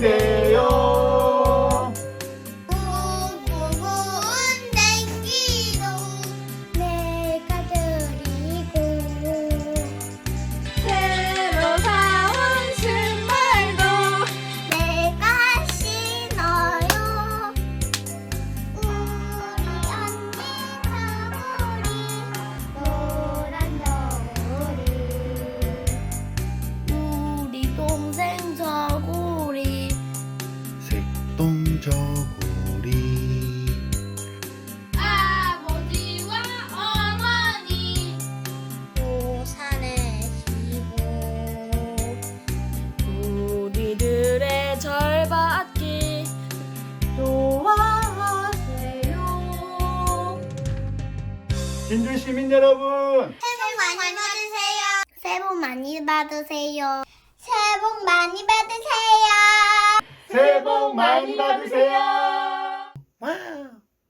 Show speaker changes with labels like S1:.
S1: Wednesday. 저고리
S2: 아버지와 어머니
S3: 우산을 씌고
S4: 우리들의 절받기 좋아하세요.
S5: 진주 시민 여러분,
S3: 새해 복 많이 받으세요. 새해 복 많이 받으세요. 새해 복 많이 받으세요.
S5: 복 많이 받으세요.